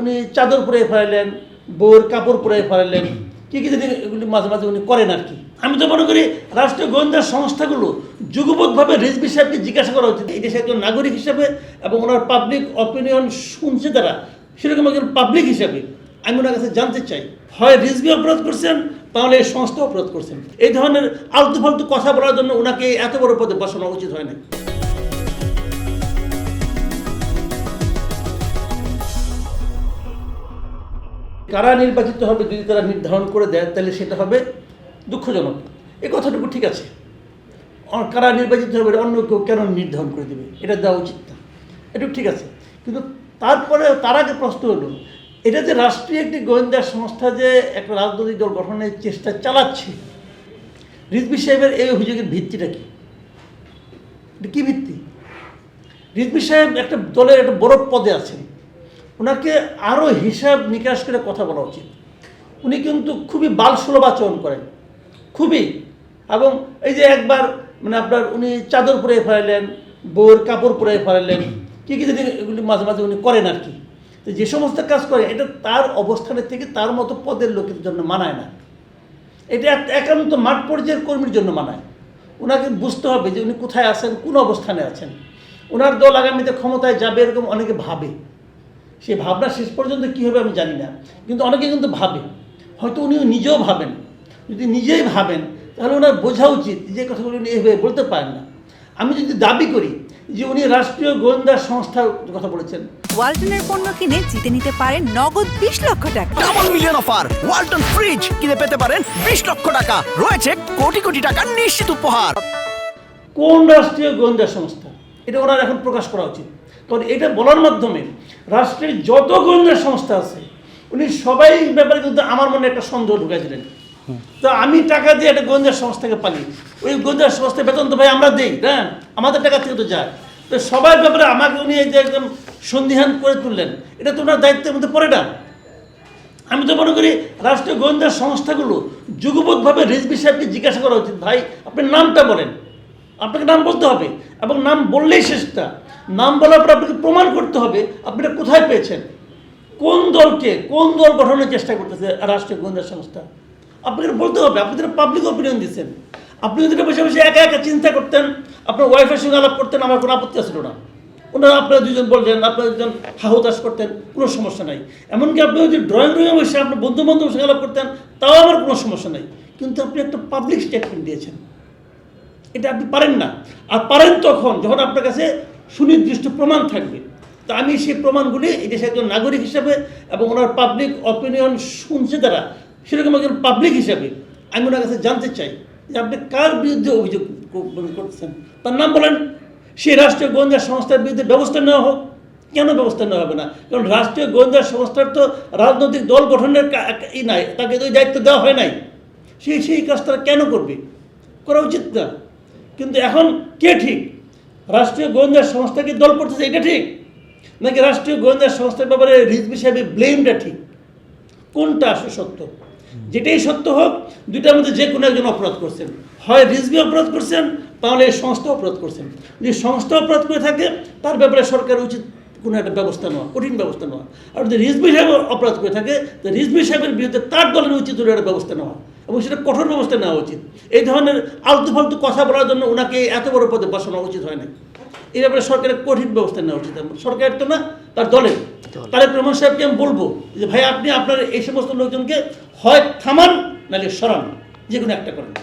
উনি চাদর পরে ফেলাইলেন বউর কাপড় পরে ফেলাইলেন। কি কি যদি এগুলি মাঝে মাঝে উনি করেন আর কি। আমি তো মনে করি রাষ্ট্রীয় গোয়েন্দা সংস্থাগুলো যুগপথভাবে রেজবি সাহেবকে জিজ্ঞাসা করা উচিত। এই দেশে একজন নাগরিক হিসেবে এবং ওনার পাবলিক অপিনিয়ন শুনছে তারা, সেরকম একজন পাবলিক হিসেবে। আমি ওনার কাছে জানতে চাই, হয় রিজবি অপরাধ করছেন, তাহলে এই সংস্থা অপরাধ করছেন। এই ধরনের আলতু ফালতু কথা বলার জন্য ওনাকে এত বড় পদে বসানো উচিত হয় না কারা নির্বাচিত হবে যদি তারা নির্ধারণ করে দেয়, তাহলে সেটা হবে দুঃখজনক। এই কথাটুকু ঠিক আছে। কারা নির্বাচিত হবে অন্য কেউ কেন নির্ধারণ করে দেবে? এটা দেওয়া উচিত না। এটুকু ঠিক আছে। কিন্তু তারপরে তার আগে প্রশ্ন হলো, এটা যে রাষ্ট্রীয় একটি গোয়েন্দা সংস্থা যে একটা রাজনৈতিক দল গঠনের চেষ্টা চালাচ্ছে রিজবি সাহেবের এই অভিযোগের ভিত্তিটা কি? এটা কী ভিত্তি? রিজবি সাহেব একটা দলের একটা বড় পদে আছেন। ওনাকে আরও হিসাব নিকাশ করে কথা বলা উচিত। উনি কিন্তু খুবই বালসুলভ আচরণ করেন। খুবই। এবং এই যে একবার মানে আপনার উনি চাদর পরে ফেলাইলেন বউয়ের কাপড় পরে ফেলাইলেন কী কী যদি এগুলি মাঝে মাঝে উনি করেন আর কি। যে সমস্ত কাজ করে, এটা তার অবস্থানের থেকে তার মতো পদের লোকের জন্য মানায় না। এটা এক- একান্ত মাঠ পর্যায়ের কর্মীর জন্য মানায়। ওনাকে বুঝতে হবে যে উনি কোথায় আছেন, কোন অবস্থানে আছেন। ওনার দল আগামীতে ক্ষমতায় যাবে এরকম অনেকে ভাবে। সেই ভাবনা শেষ পর্যন্ত কী হবে আমি জানি না। কিন্তু অনেকে কিন্তু ভাবে। হয়তো উনি নিজেও ভাবেন। যদি নিজেই ভাবেন তাহলে ওনার বোঝা উচিত যে কথাগুলো উনি এভাবে বলতে পারেন না। আমি যদি দাবি করি যে উনি রাষ্ট্রীয় গোয়েন্দা সংস্থার কথা বলেছেন। ওয়ালটনের পণ্য কিনে জিতে নিতে পারেন নগদ বিশ লক্ষ টাকা। Double million offer Walton fridge কিনে পেতে পারেন বিশ লক্ষ টাকা। রয়েছে কোটি কোটি টাকার নিশ্চিত উপহার। কোন রাষ্ট্রীয় গোয়েন্দা সংস্থা? এটা ওনার এখন প্রকাশ করা উচিত। কারণ এটা বলার মাধ্যমে রাষ্ট্রের যত গোয়েন্দা সংস্থা আছে উনি সবাই ব্যাপারে কিন্তু আমার মনে একটা সন্দেহ ঢুকাইছিলেন। তো আমি টাকা দিয়ে একটা গোয়েন্দা সংস্থাকে পালি ওই গোয়েন্দা সংস্থার বেতন তো ভাই আমরা দিই হ্যাঁ? আমাদের টাকা থেকে তো যায়। তো সবার ব্যাপারে আমাকে উনি এই যে একদম সন্দিহান করে তুললেন এটা তো ওনার দায়িত্বের মধ্যে পড়ে না। আমি তো মনে করি রাষ্ট্রীয় গোয়েন্দা সংস্থাগুলো যুগপথভাবে রেজবি সাহেবকে জিজ্ঞাসা করা উচিত ভাই আপনি নামটা বলেন। আপনাকে নাম বলতে হবে এবং নাম বললেই শেষটা নাম বলার পর আপনাকে প্রমাণ করতে হবে আপনি এটা কোথায় পেয়েছেন। কোন দলকে, কোন দল গঠনের চেষ্টা করতেছে রাষ্ট্রীয় গোয়েন্দা সংস্থা। আপনাকে বলতে হবে, আপনি তো পাবলিক অপিনিয়ন দিচ্ছেন। আপনি যদি বসে বসে একা একা চিন্তা করতেন, আপনার ওয়াইফের সঙ্গে আলাপ করতেন, আমার কোনো আপত্তি আসলো না। ওনারা আপনারা দুজন বললেন, আপনারা দুজন হাহুতাস করতেন, কোনো সমস্যা নাই। এমনকি আপনি যদি ড্রয়িং রুমে বসে আপনার বন্ধু বান্ধবের সঙ্গে আলাপ করতেন, তাও আমার কোনো সমস্যা নাই। কিন্তু আপনি একটা পাবলিক স্টেটমেন্ট দিয়েছেন। এটা আপনি পারেন না। আর পারেন তখন যখন আপনার কাছে সুনির্দিষ্ট প্রমাণ থাকবে। তো আমি সেই প্রমাণগুলি দেশে একজন নাগরিক হিসাবে এবং ওনার পাবলিক অপিনিয়ন শুনছে তারা সেরকম একজন পাবলিক হিসাবে আমি ওনার কাছে জানতে চাই যে আপনি কার বিরুদ্ধে অভিযোগ করতেছেন। তার নাম বলেন। সেই রাষ্ট্রীয় গোয়েন্দা সংস্থার বিরুদ্ধে ব্যবস্থা নেওয়া হোক। কেন ব্যবস্থা নেওয়া হবে না? কারণ রাষ্ট্রীয় গোয়েন্দা সংস্থার তো রাজনৈতিক দল গঠনের ই নাই, তাকে তো দায়িত্ব দেওয়া হয় নাই। সেই সেই কাজটা কেন করবে? করা উচিত না। কিন্তু এখন কে ঠিক? রাষ্ট্রীয় গোয়েন্দা সংস্থাকে দল করতেছে, এটা ঠিক? নাকি রাষ্ট্রীয় গোয়েন্দা সংস্থার ব্যাপারে রিজবি সাহেবের ব্লেমটা ঠিক? কোনটা আসলে সত্য? যেটাই সত্য হোক, দুইটার মধ্যে যে কোনো একজন অপরাধ করছেন। হয় রিজবি অপরাধ করছেন তাহলে এই সংস্থা অপরাধ করছেন। যদি সংস্থা অপরাধ করে থাকে, তার ব্যাপারে সরকার উচিত কোনো একটা ব্যবস্থা নেওয়া, কঠিন ব্যবস্থা নেওয়া। আর যদি রিজবি সাহেব অপরাধ করে থাকে, তো রিজবি সাহেবের বিরুদ্ধে তার দলের উচিত একটা ব্যবস্থা নেওয়া। এবং সেটা কঠোর ব্যবস্থা নেওয়া উচিত। এই ধরনের আলতু ফালতু কথা বলার জন্য ওনাকে এত বড় পদে বসানো উচিত হয় না এই ব্যাপারে সরকারের কঠিন ব্যবস্থা নেওয়া উচিত। সরকারের তো না তার দলের তাহলে রহমান সাহেবকে আমি বলব যে ভাই আপনি আপনার এই সমস্ত লোকজনকে হয় থামান নাহলে সরান। যে কোনো একটা করেন।